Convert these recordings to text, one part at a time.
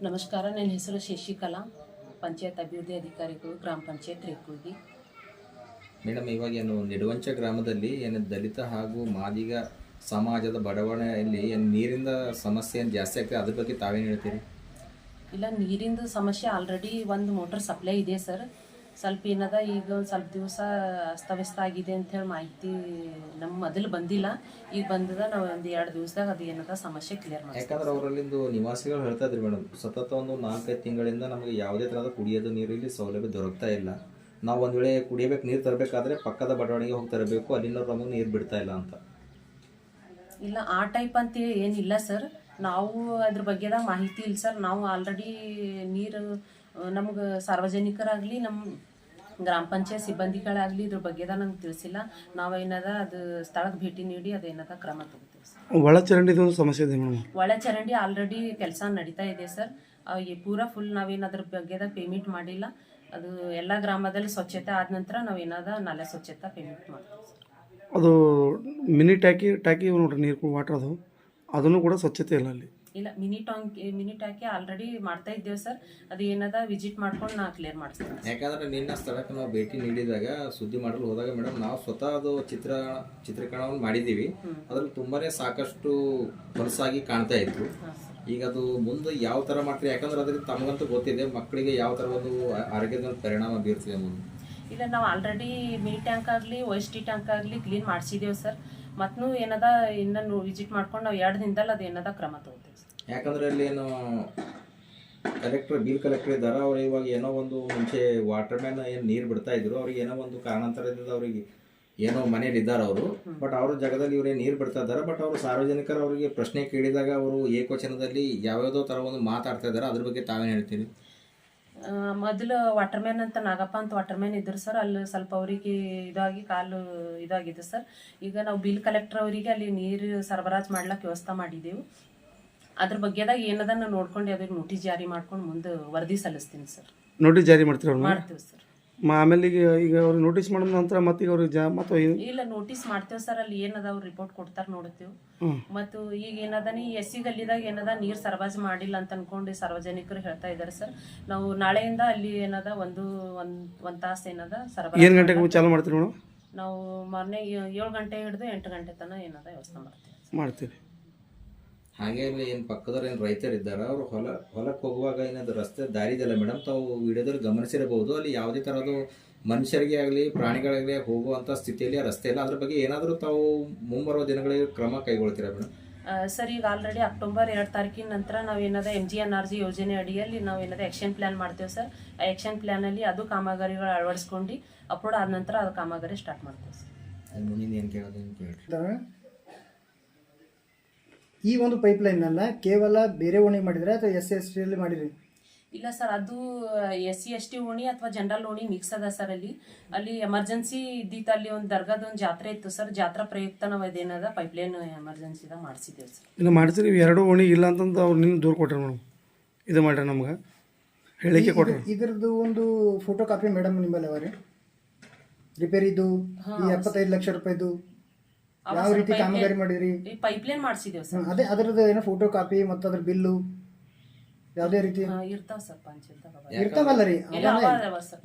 ನಮಸ್ಕಾರ ನನ್ನ ಹೆಸರು ಶಶಿಕಲಾ. ಪಂಚಾಯತ್ ಅಭಿವೃದ್ಧಿ ಅಧಿಕಾರಿಗಳು ಗ್ರಾಮ ಪಂಚಾಯತ್ ರೇಕೂಗಿ ಮೇಡಮ್ ಇವಾಗ ಏನು ನಿಡುವಂಚ ಗ್ರಾಮದಲ್ಲಿ ಏನು ದಲಿತ ಹಾಗೂ ಮಾದಿಗ ಸಮಾಜದ ಬಡಾವಣೆಯಲ್ಲಿ ಏನು ನೀರಿಂದ ಸಮಸ್ಯೆ ಏನು ಜಾಸ್ತಿ ಆಗ್ತದೆ ಅದ್ರ ಬಗ್ಗೆ ತಾವೇನು ಹೇಳ್ತೀರಿ? ಇಲ್ಲ ನೀರಿಂದು ಸಮಸ್ಯೆ ಆಲ್ರೆಡಿ ಒಂದು ಮೋಟರ್ ಸಪ್ಲೈ ಇದೆ ಸರ್ ಸ್ವಲ್ಪ ಏನದ ಈಗ ಒಂದು ಸ್ವಲ್ಪ ದಿವಸ ಅಸ್ತವ್ಯಸ್ತ ಆಗಿದೆ ಅಂಥೇಳಿ ಮಾಹಿತಿ ನಮ್ಮ ಮೊದಲು ಬಂದಿಲ್ಲ. ಈಗ ಬಂದದ ನಾವು ಒಂದು ಎರಡು ದಿವಸದಾಗ ಅದು ಏನದ ಸಮಸ್ಯೆ ಕ್ಲಿಯರ್ ಮಾಡಿ ಯಾಕಂದ್ರೆ ಅವರಲ್ಲಿಂದು ನಿವಾಸಿಗಳು ಹೇಳ್ತಾ ಇದ್ರಿ ಮೇಡಮ್ ಸತತ ಒಂದು ನಾಲ್ಕೈದು ತಿಂಗಳಿಂದ ನಮಗೆ ಯಾವುದೇ ಥರದ ಕುಡಿಯೋದು ನೀರು ಇಲ್ಲಿ ಸೌಲಭ್ಯ ದೊರಕ್ತಾ ಇಲ್ಲ. ನಾವು ಒಂದು ವೇಳೆ ಕುಡಿಯಬೇಕು ನೀರು ತರಬೇಕಾದ್ರೆ ಪಕ್ಕದ ಬಡಾವಣೆಗೆ ಹೋಗಿ ತರಬೇಕು ಅಲ್ಲಿನವ್ರು ನಮಗೆ ನೀರು ಬಿಡ್ತಾ ಇಲ್ಲ ಅಂತ. ಇಲ್ಲ ಆ ಟೈಪ್ ಅಂತ ಏನಿಲ್ಲ ಸರ್ ನಾವು ಅದ್ರ ಬಗ್ಗೆದಾಗ ಮಾಹಿತಿ ಇಲ್ಲ ಸರ್ ನಾವು ಆಲ್ರೆಡಿ ನೀರು ನಮ್ಗೆ ಸಾರ್ವಜನಿಕರಾಗಲಿ ನಮ್ಮ ಗ್ರಾಮ ಪಂಚಾಯತ್ ಸಿಬ್ಬಂದಿಗಳಾಗಲಿ ಇದ್ರ ಬಗ್ಗೆದಾಗ ನಂಗೆ ತಿಳಿಸಿಲ್ಲ. ನಾವೇನದ ಅದು ಸ್ಥಳಕ್ಕೆ ಭೇಟಿ ನೀಡಿ ಅದೇನದ ಕ್ರಮ ತಗೋತೀವಿ ಸರ್. ಚರಂಡಿ ಒಂದು ಸಮಸ್ಯೆ ಇದೆ ಮೇಡಮ್. ಒಳ ಚರಂಡಿ ಆಲ್ರೆಡಿ ಕೆಲಸ ನಡೀತಾ ಇದೆ ಸರ್. ಈ ಪೂರ ಫುಲ್ ನಾವೇನು ಅದ್ರ ಬಗ್ಗೆದಾಗ ಪೇಮೆಂಟ್ ಮಾಡಿಲ್ಲ. ಅದು ಎಲ್ಲ ಗ್ರಾಮದಲ್ಲಿ ಸ್ವಚ್ಛತೆ ಆದ ನಂತರ ನಾವೇನದ ನಾಲೆ ಸ್ವಚ್ಛತೆ ಪೇಮೆಂಟ್ ಮಾಡ್ತೀವಿ ಸರ್. ಅದು ಮಿನಿ ಟ್ಯಾಕಿ ಟ್ಯಾಕಿ ನೋಡ್ರಿ ನೀರು ವಾಟರ್ ಅದು. ಅದನ್ನು ಕೂಡ ಸ್ವಚ್ಛತೆ ಇಲ್ಲ ಅಲ್ಲಿ. ಇಲ್ಲ ಮಿನಿ ಟಾಂಕ್ ಮಿನಿ ಟ್ಯಾಕಿ ಆಲ್ರೆಡಿ ಮಾಡ್ತಾ ಇದ್ದೇವೆ ಸರ್ ಅದು ಏನದ ವಿಸಿಟ್ ಮಾಡ್ಕೊಂಡು ನಾ ಕ್ಲಿಯರ್ ಮಾಡಿಸ್ತೇನೆ. ಯಾಕಂದ್ರೆ ನಿನ್ನ ಸ್ಥಳಕ್ಕೆ ನಾವು ಭೇಟಿ ನೀಡಿದಾಗ ಸುದ್ದಿ ಮಾಡಲು ಹೋದಾಗ ಮೇಡಮ್ ನಾವು ಸ್ವತಃ ಅದು ಚಿತ್ರ ಚಿತ್ರೀಕರಣವನ್ನು ಮಾಡಿದ್ದೀವಿ. ಅದ್ರಲ್ಲಿ ತುಂಬಾನೇ ಸಾಕಷ್ಟು ಹೊಲಸಾಗಿ ಕಾಣ್ತಾ ಇತ್ತು. ಈಗ ಅದು ಮುಂದೆ ಯಾವ ಥರ ಮಾಡ್ತೀರಿ? ಯಾಕಂದ್ರೆ ಅದ್ರಲ್ಲಿ ತಮಗಂತೂ ಗೊತ್ತಿದೆ ಮಕ್ಕಳಿಗೆ ಯಾವ ಥರ ಒಂದು ಆರೋಗ್ಯದ ಪರಿಣಾಮ ಬೀರ್ತಿದೆ ಮುಂದೆ ಇಲ್ಲ ನಾವು ಆಲ್ರೆಡಿ ಮಿನಿ ಟ್ಯಾಂಕ್ ಆಗಲಿ ವೈಸ್ ಟಿ ಟ್ಯಾಂಕ್ ಆಗಲಿ ಕ್ಲೀನ್ ಮಾಡಿಸಿದ್ದೇವೆ ಸರ್ ಮತ್ತೂ ಏನದ ಇನ್ನೂ ವಿಸಿಟ್ ಮಾಡ್ಕೊಂಡು ನಾವು ಎರಡು ದಿನದಲ್ಲಿ ಅದು ಏನದ ಕ್ರಮ ತಗೋತೀವಿ ಸರ್ ಯಾಕಂದ್ರೆ ಅಲ್ಲಿ ಏನು ಕಲೆಕ್ಟ್ರ್ ಬಿಲ್ ಕಲೆಕ್ಟರ್ ಇದ್ದಾರೆ, ಅವ್ರು ಇವಾಗ ಏನೋ ಒಂದು ಮುಂಚೆ ವಾಟರ್ ಮ್ಯಾನ್ ಏನು ನೀರು ಬಿಡ್ತಾ ಇದ್ರು, ಅವ್ರಿಗೆ ಏನೋ ಒಂದು ಕಾರಣಾಂತರದಿಂದ ಅವರಿಗೆ ಏನೋ ಮನೇಲಿ ಇದ್ದಾರೆ ಅವರು. ಬಟ್ ಅವ್ರ ಜಾಗದಲ್ಲಿ ಇವರೇ ನೀರು ಬಿಡ್ತಾ ಇದ್ದಾರೆ ಬಟ್ ಅವರು ಸಾರ್ವಜನಿಕರು ಅವರಿಗೆ ಪ್ರಶ್ನೆ ಕೇಳಿದಾಗ ಅವರು ಏಕವಚನದಲ್ಲಿ ಯಾವ್ಯಾವುದೋ ಥರ ಒಂದು ಮಾತಾಡ್ತಾ ಇದ್ದಾರೆ, ಅದ್ರ ಬಗ್ಗೆ ತಾವೇನು ಹೇಳ್ತೀರಿ? ಮೊದಲು ವಾಟರ್ ಮ್ಯಾನ್ ಅಂತ ನಾಗಪ್ಪ ಅಂತ ವಾಟರ್ಮ್ಯಾನ್ ಇದ್ರು ಸರ್, ಅಲ್ಲಿ ಸ್ವಲ್ಪ ಅವರಿಗೆ ಇದಾಗಿ ಕಾಲು ಇದಾಗಿದೆ ಸರ್. ಈಗ ನಾವು ಬಿಲ್ ಕಲೆಕ್ಟರ್ ಅವರಿಗೆ ಅಲ್ಲಿ ನೀರು ಸರಬರಾಜು ಮಾಡ್ಲಿಕ್ಕೆ ವ್ಯವಸ್ಥೆ ಮಾಡಿದ್ದೆವು ಅದ್ರ ಬಗ್ಗೆದಾಗ ಏನದನ್ನ ನೋಡ್ಕೊಂಡು ಅದಕ್ಕೆ ನೋಟಿಸ್ ಜಾರಿ ಮಾಡ್ಕೊಂಡು ಮುಂದೆ ವರದಿ ಸಲ್ಲಿಸ್ತೀನಿ ಸರ್ ನೋಟಿಸ್ ಜಾರಿ ಮಾಡ್ತೀರ ಅವ್ರನ್ನ ಮಾಡ್ತೀವಿ ಸರ್ ಮ- ಆಮೇಲೆ ಈಗ ಈಗ ಅವ್ರು ನೋಟಿಸ್ ಮಾಡಿದ ನಂತರ ಮತ್ತೆ ಈಗ ಅವ್ರಿಗೆ ಜಾ ಮತ್ತು ಇಲ್ಲ ನೋಟಿಸ್ ಮಾಡ್ತೇವೆ ಸರ್ ಅಲ್ಲಿ ಏನದ ಅವ್ರು ರಿಪೋರ್ಟ್ ಕೊಡ್ತಾರೆ ನೋಡ್ತೀವಿ. ಹ್ಮ್. ಮತ್ತು ಈಗ ಏನದ ನೀ ಎಸ್ ಸಿ ಗಲ್ಲಿದಾಗ ಏನದ ನೀರು ಸರಬರಾಜು ಮಾಡಿಲ್ಲ ಅಂತ ಅನ್ಕೊಂಡು ಸಾರ್ವಜನಿಕರು ಹೇಳ್ತಾ ಇದ್ದಾರೆ ಸರ್ ನಾವು ನಾಳೆಯಿಂದ ಅಲ್ಲಿ ಏನದ ಒಂದು ಒಂದ್ ಒಂದ್ ತಾಸು ಏನದ ಸರಬರಾಜು ಏನು ಗಂಟೆಗೆ ಚಾಲು ಮಾಡ್ತೀರಿ ಮೇಡಮ್? ನಾವು ಮೊನ್ನೆ ಏಳು ಗಂಟೆ ಹಿಡಿದು ಎಂಟು ಗಂಟೆ ತನಕ ಏನದ ವ್ಯವಸ್ಥೆ ಮಾಡ್ತೀವಿ ಮಾಡ್ತೀರಿ. ಹಾಗೆ ಅಲ್ಲಿ ಏನು ಪಕ್ಕದವ್ರು ಏನು ರೈತರು ಇದ್ದಾರೆ ಅವರು ಹೊಲ ಹೊಲಕ್ಕೆ ಹೋಗುವಾಗ ಏನದು ರಸ್ತೆ ದಾರಿ ಇದೆಯಲ್ಲ ಮೇಡಮ್ ತಾವು ವಿಡಿಯೋದಲ್ಲಿ ಗಮನಿಸಿರಬಹುದು. ಅಲ್ಲಿ ಯಾವುದೇ ಥರದ್ದು ಮನುಷ್ಯರಿಗೆ ಆಗಲಿ ಪ್ರಾಣಿಗಳಾಗಲಿ ಹೋಗುವಂಥ ಸ್ಥಿತಿಯಲ್ಲಿ ಆ ರಸ್ತೆ ಇಲ್ಲ. ಅದ್ರ ಬಗ್ಗೆ ಏನಾದರೂ ತಾವು ಮುಂಬರುವ ದಿನಗಳಿಗೆ ಕ್ರಮ ಕೈಗೊಳ್ತೀರಾ ಮೇಡಮ್? ಸರ್ ಈಗ ಆಲ್ರೆಡಿ ಅಕ್ಟೋಬರ್ ಎರಡು ತಾರೀಕಿನ ನಂತರ ನಾವು ಏನದ M G N R G ಯೋಜನೆ ಅಡಿಯಲ್ಲಿ ನಾವು ಏನಾದ ಆ್ಯಕ್ಷನ್ ಪ್ಲ್ಯಾನ್ ಮಾಡ್ತೇವೆ ಸರ್. ಆ ಆ್ಯಕ್ಷನ್ ಪ್ಲ್ಯಾನಲ್ಲಿ ಅದು ಕಾಮಗಾರಿಗಳು ಅಳವಡಿಸ್ಕೊಂಡು ಅಪ್ಲೋಡ್ ಆದ ನಂತರ ಅದು ಕಾಮಗಾರಿ ಸ್ಟಾರ್ಟ್ ಮಾಡ್ತೇವೆ ಸರ್. ಅಲ್ಲಿ ಮುಂದಿನ ಏನು ಕೇಳೋದು ಏನು ಕೇಳಿ ಇದ್ದಾವೆ. ಈ ಒಂದು ಪೈಪ್ಲೈನನ್ನು ಕೇವಲ ಬೇರೆ ಓಣಿ ಮಾಡಿದ್ರೆ ಅಥವಾ ಎಸ್ ಎಸ್ ಟಿಯಲ್ಲಿ ಮಾಡಿರಿ? ಇಲ್ಲ ಸರ್ ಅದು ಎಸ್ ಸಿ ಎಸ್ ಟಿ ಓಣಿ ಅಥವಾ ಜನರಲ್ ಓಣಿ ಮಿಕ್ಸ್ ಅದ ಸರ್ ಅಲ್ಲಿ. ಅಲ್ಲಿ ಎಮರ್ಜೆನ್ಸಿ ಇದ್ದಿತ್ತು ಅಲ್ಲಿ ಒಂದು ದರ್ಗಾದ ಒಂದು ಜಾತ್ರೆ ಇತ್ತು ಸರ್. ಜಾತ್ರಾ ಪ್ರಯುಕ್ತ ನಾವು ಅದೇನದ ಪೈಪ್ಲೈನ್ ಎಮರ್ಜೆನ್ಸಿದಾಗ ಮಾಡಿಸಿದ್ದೇವೆ ಸರ್. ಇಲ್ಲ ಮಾಡ್ತೀರಿ ಇವು ಎರಡು ಓಣಿ ಇಲ್ಲ ಅಂತಂದು ಅವ್ರು ನಿಮ್ಗೆ ದೂರ ಕೊಟ್ಟರು ಮೇಡಮ್. ಇದು ಮಾಡ್ರಿ ನಮ್ಗೆ. ಹೇಳಿಕೆ ಕೊಟ್ರಿ. ಇದ್ರದ್ದು ಒಂದು ಫೋಟೋ ಕಾಪಿ ಮೇಡಮ್ ನಿಮ್ಮಲ್ಲಿ ಅವ ರೀ ರಿಪೇರಿದು ಈ ಎಪ್ಪತ್ತೈದು ಲಕ್ಷ ರೂಪಾಯಿದು ಯಾವ ರೀತಿ ಕಾಮಗಾರಿ ಮಾಡಿದ್ರಿ? ಈ ಪೈಪ್ಲೈನ್ ಮಾಡಿಸಿದ್ದೇವೆ ಸರ್. ಅದೇ ಅದರದ್ದು ಏನೋ ಫೋಟೋ ಕಾಪಿ ಮತ್ತು ಅದ್ರ ಬಿಲ್ಲು ಯಾವುದೇ ರೀತಿ? ಇರ್ತಾವ ಸರ್ ಇರ್ತಾವಲ್ಲ ರೀ.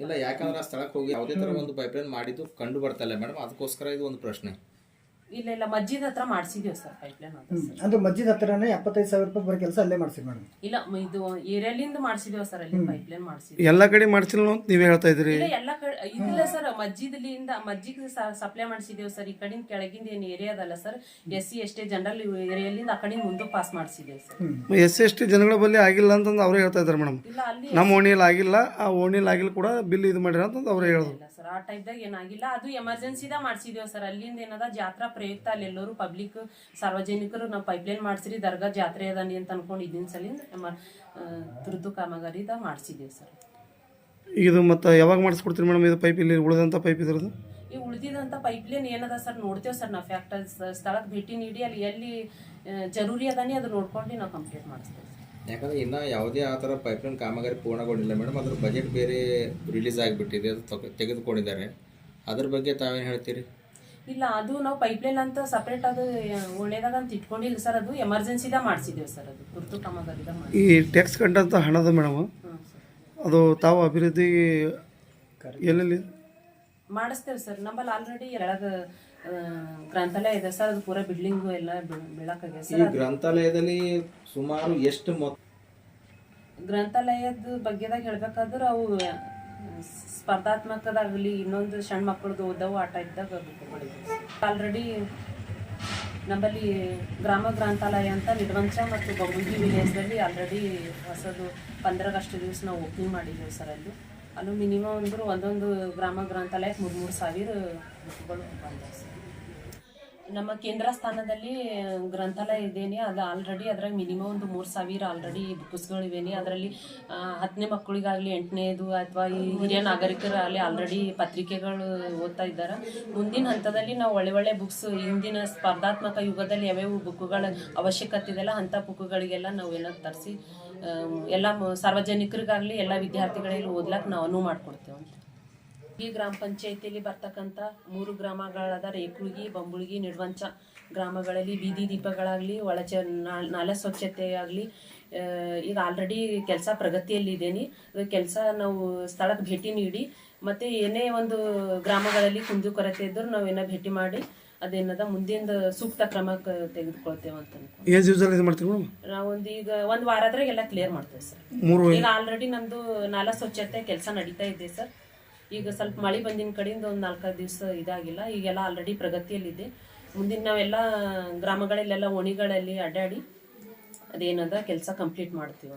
ಇಲ್ಲ ಯಾಕಂದ್ರೆ ಆ ಸ್ಥಳಕ್ಕೆ ಹೋಗಿ ಯಾವುದೇ ತರ ಒಂದು ಪೈಪ್ಲೈನ್ ಮಾಡಿದ್ದು ಕಂಡು ಬರ್ತಾ ಇಲ್ಲ ಮೇಡಮ್. ಅದಕ್ಕೋಸ್ಕರ ಇದು ಒಂದು ಪ್ರಶ್ನೆ. ಇಲ್ಲ ಇಲ್ಲ ಮಸ್ಜಿದ್ ಹತ್ರ ಮಾಡಿಸಿದ್ದೇವೆ ಸರ್ ಪೈಪ್ಲೈನ್ ಅದು. ಸರ್ ಅಂದ್ರೆ ಮಜ್ಜಿದ ಹತ್ರನೇ ಎಪ್ಪತ್ತೈದು ಸಾವಿರ ರೂಪಾಯಿ ಬರೋ ಕೆಲಸ ಅಲ್ಲೇ ಮಾಡ್ಸಿ ಮೇಡಮ್ ಇಲ್ಲ ಮ- ಇದು ಏರಿಯಾಲಿಂದ ಮಾಡಿಸಿದ್ದೇವೆ ಸರ್ ಅಲ್ಲಿ ಪೈಪ್ಲೈನ್ ಮಾಡಿಸಿದ್ವಿ. ಎಲ್ಲ ಕಡೆ ಮಾಡ್ಸಿಲ್ಲ ಅಂತ ನೀವು ಹೇಳ್ತಾ ಇದ್ರಿ ಇಲ್ಲ ಎಲ್ಲ ಕಡೆ ಇದಿಲ್ಲ ಸರ್ ಮಸ್ಜಿದ್ಲಿಂದ ಮಜ್ಜಿಗೆ ಸಪ್ಲೈ ಮಾಡಿಸಿದ್ದೇವೆ ಸರ್ ಈ ಕಡೆಯಿಂದ ಕೆಳಗಿಂದ ಏನು ಏರಿಯಾ ಅದಲ್ಲ sir S C S T general ಏರಿಯಾಲಿಂದ ಆ ಕಡೆಯಿಂದ ಮುಂದೆ pass ಮಾಡಿಸಿದ್ದೇವೆ sir. S C S T ಜನಗಳ ಬಳಿ ಆಗಿಲ್ಲ ಅಂತಂದು ಅವ್ರು ಹೇಳ್ತಾ ಇದ್ದಾರೆ ಮೇಡಮ್. ಇಲ್ಲ ಅಲ್ಲಿ ನಮ್ಮ ಓಣಿಯಲ್ಲಿ ಆಗಿಲ್ಲ ಆ ಓಣಿಯಲ್ಲಿ ಆಗಿಲ್ಲ ಕೂಡ ಬಿಲ್ ಇದು ಮಾಡಿರ ಅಂತಂದು ಅವ್ರೇ ಹೇಳಿದ್ರು. ಇಲ್ಲ ಸರ್ ಆ ಟೈಪ್ದಾಗ ಏನಾಗಿಲ್ಲ ಅದು ಎಮರ್ಜೆನ್ಸಿದಾಗ ಮಾಡಿಸಿದ್ದೇವೆ ಸರ್ ಅಲ್ಲಿಂದ ಏನದ ಜಾತ್ರಾ ಪ್ರಯುಕ್ತ ಅಲ್ಲಿ ಎಲ್ಲರೂ ಪಬ್ಲಿಕ್ ಸಾರ್ವಜನಿಕರು ನಾವು ಪೈಪ್ಲೈನ್ ಮಾಡಿಸ್ರಿ ದರ್ಗಾ ಜಾತ್ರೆ ಅದಾನಿ ಅಂತ ಅನ್ಕೊಂಡು ಇದ್ದಿನ ಸಲಿಂದ ತುರ್ತು ಕಾಮಗಾರಿದಾಗ ಮಾಡಿಸಿದ್ದೇವೆ ಸರ್. ಇದು ಮತ್ತು ಯಾವಾಗ ಮಾಡಿಸ್ಕೊಡ್ತೀರಿ ಮೇಡಮ್ ಇದು ಪೈಪ್ ಇಲ್ಲಿ ಉಳಿದಂಥ ಪೈಪ್ ಇದ್ರದ್ದು? ಈ ಉಳಿದಿದಂಥ ಪೈಪ್ಲೈನ್ ಏನದ ಸರ್ ನೋಡ್ತೇವೆ ಸರ್ ನಾವು ಫ್ಯಾಕ್ಟರ್ ಸ್ಥಳಕ್ಕೆ ಭೇಟಿ ನೀಡಿ ಅಲ್ಲಿ ಎಲ್ಲಿ ಜರೂರಿ ಅದಾನೆ ಅದು ನೋಡ್ಕೊಂಡು ನಾವು ಕಂಪ್ಲೀಟ್ ಮಾಡಿಸ್ತೇವೆ ಯಾಕಂದ್ರೆ ಇನ್ನ ಯಾವುದೇ ಆ ಥರ ಪೈಪ್ಲೈನ್ ಕಾಮಗಾರಿ ಪೂರ್ಣಗೊಂಡಿಲ್ಲ ಮೇಡಮ್ ಅದ್ರ ಬಜೆಟ್ ಬೇರೆ ರಿಲೀಸ್ ಆಗಿಬಿಟ್ಟಿದೆ ಅದು ತಗ- ತೆಗೆದುಕೊಂಡಿದ್ದಾರೆ. ಅದ್ರ ಬಗ್ಗೆ ತಾವೇನು ಹೇಳ್ತೀರಿ? ಇಲ್ಲ ಅದು ನಾವು ಪೈಪ್ಲೈನ್ ಅಂತ ಸಪ್ರೇಟ್ ಅದು ಒಳ್ಳೇದಾಗ ಅಂತ ಇಟ್ಕೊಂಡಿಲ್ಲ ಸರ್ ಅದು. ಎಮರ್ಜೆನ್ಸಿದಾಗ ಮಾಡಿಸಿದ್ದೇವೆ ಸರ್ ಅದು. ತುರ್ತು ಕಾಮಗಾರಿ ಮಾಡಿ ಈ ಟ್ಯಾಕ್ಸ್ ಕಂಡಂಥ ಹಣದ ಮೇಡಮ್ ಅದು ತಾವು ಅಭಿವೃದ್ಧಿ ಎಲ್ಲೆಲ್ಲಿ? ಮಾಡಿಸ್ತೇವೆ ಸರ್. ನಮ್ಮಲ್ಲಿ ಆಲ್ರೆಡಿ ಎರಡ ಗ್ರಂಥಾಲಯ ಇದೆ ಸರ್. ಅದು ಪೂರ ಬಿಲ್ಡಿಂಗು ಎಲ್ಲ ಬೆಳಕಾಗಿದೆ ಈ ಸರ್. ಗ್ರಂಥಾಲಯದಲ್ಲಿ ಸುಮಾರು ಎಷ್ಟು ಮೊತ್ತ? ಗ್ರಂಥಾಲಯದ ಬಗ್ಗೆದಾಗ ಹೇಳ್ಬೇಕಾದ್ರೆ ಅವು ಸ್ಪರ್ಧಾತ್ಮಕದಾಗಲಿ ಇನ್ನೊಂದು ಸಣ್ಣ ಮಕ್ಕಳದು ಓದವು ಆ ಟೈಪ್ದಾಗ ಆಲ್ರೆಡಿ ನಮ್ಮಲ್ಲಿ ಗ್ರಾಮ ಗ್ರಂಥಾಲಯ ಅಂತ ನಿಡ್ವಂಚ ಮತ್ತು ಬೊಂಬುಗಿ ವಿಲೇಜ್ದಲ್ಲಿ ಆಲ್ರೆಡಿ ಹೊಸದು ಪಂದ್ರಗಷ್ಟು ದಿವಸ ನಾವು ಓಪನಿಂಗ್ ಮಾಡಿದ್ದೇವೆ ಸರ್ ಅಲ್ಲಿ. ಅಲ್ಲೂ ಮಿನಿಮಮ್ ಅಂದರೂ ಒಂದೊಂದು ಗ್ರಾಮ ಗ್ರಂಥಾಲಯಕ್ಕೆ ಮೂರು ಮೂರು ಸಾವಿರ ಬುಕ್ಗಳು ಬಂದವು ಸರ್. ನಮ್ಮ ಕೇಂದ್ರ ಸ್ಥಾನದಲ್ಲಿ ಗ್ರಂಥಾಲಯ ಇದೇನಿ, ಅದು ಆಲ್ರೆಡಿ ಅದ್ರಾಗ ಮಿನಿಮಮ್ ಒಂದು ಮೂರು ಸಾವಿರ ಆಲ್ರೆಡಿ ಬುಕ್ಸ್ಗಳು ಇವೇನಿ. ಅದರಲ್ಲಿ ಹತ್ತನೇ ಮಕ್ಕಳಿಗಾಗಲಿ ಎಂಟನೇದು ಅಥವಾ ಈ ಹಿರಿಯ ಅಲ್ಲಿ ಆಲ್ರೆಡಿ ಪತ್ರಿಕೆಗಳು ಓದ್ತಾ ಇದ್ದಾರೆ. ಮುಂದಿನ ಹಂತದಲ್ಲಿ ನಾವು ಒಳ್ಳೆ ಒಳ್ಳೆ ಬುಕ್ಸ್ ಇಂದಿನ ಸ್ಪರ್ಧಾತ್ಮಕ ಯುಗದಲ್ಲಿ ಯಾವ್ಯಾವ ಬುಕ್ಗಳ ಅವಶ್ಯಕತೆ ಇದೆಲ್ಲ ಅಂಥ ಬುಕ್ಗಳಿಗೆಲ್ಲ ನಾವು ಏನೋ ತರಿಸಿ ಎಲ್ಲ ಸಾರ್ವಜನಿಕರಿಗಾಗಲಿ ಎಲ್ಲ ವಿದ್ಯಾರ್ಥಿಗಳಲ್ಲಿ ಓದ್ಲಕ್ಕೆ ನಾವು ಅನುವು ಮಾಡಿಕೊಡ್ತೇವೆ ಈ ಗ್ರಾಮ ಪಂಚಾಯತಿಯಲ್ಲಿ ಬರ್ತಕ್ಕಂಥ ಮೂರು ಗ್ರಾಮಗಳಾದ ರೇಕುಳ್ಗಿ ಬಂಬುಳ್ಗಿ ನಿಡ್ವಂಚ ಗ್ರಾಮಗಳಲ್ಲಿ ಬೀದಿ ದೀಪಗಳಾಗಲಿ ಒಳಚ ನಾಲೆ ಸ್ವಚ್ಛತೆ ಆಗಲಿ ಈಗ ಆಲ್ರೆಡಿ ಕೆಲಸ ಪ್ರಗತಿಯಲ್ಲಿದ್ದೇನೆ. ಕೆಲಸ ನಾವು ಸ್ಥಳಕ್ಕೆ ಭೇಟಿ ನೀಡಿ ಮತ್ತು ಏನೇ ಒಂದು ಗ್ರಾಮಗಳಲ್ಲಿ ಕುಂದು ಕೊರತೆ ಇದ್ದರೂ ನಾವೇನೋ ಭೇಟಿ ಮಾಡಿ ಅದೇನದ ಮುಂದಿನ ಸೂಕ್ತ ಕ್ರಮ ತೆಗೆದುಕೊಳ್ತೇವೆ ಅಂತ ನಾವೊಂದು ಈಗ ಒಂದು ವಾರದ್ರಾಗ ಎಲ್ಲ ಕ್ಲಿಯರ್ ಮಾಡ್ತೇವೆ ಸರ್. ಈಗ ಆಲ್ರೆಡಿ ನಮ್ದು ನಾಲ್ಕು ಸ್ವಚ್ಛತೆ ಕೆಲಸ ನಡೀತಾ ಇದೆ ಸರ್. ಈಗ ಸ್ವಲ್ಪ ಮಳೆ ಬಂದಿನ ಕಡೆಯಿಂದ ಒಂದು ನಾಲ್ಕೈದು ದಿವಸ ಇದಾಗಿಲ್ಲ. ಈಗೆಲ್ಲ ಆಲ್ರೆಡಿ ಪ್ರಗತಿಯಲ್ಲಿದೆ. ಮುಂದಿನ ನಾವೆಲ್ಲ ಗ್ರಾಮಗಳಲ್ಲೆಲ್ಲ ಓಣಿಗಳಲ್ಲಿ ಅಡ್ಡಾಡಿ ಅದೇನದ ಕೆಲಸ ಕಂಪ್ಲೀಟ್ ಮಾಡ್ತೀವಿ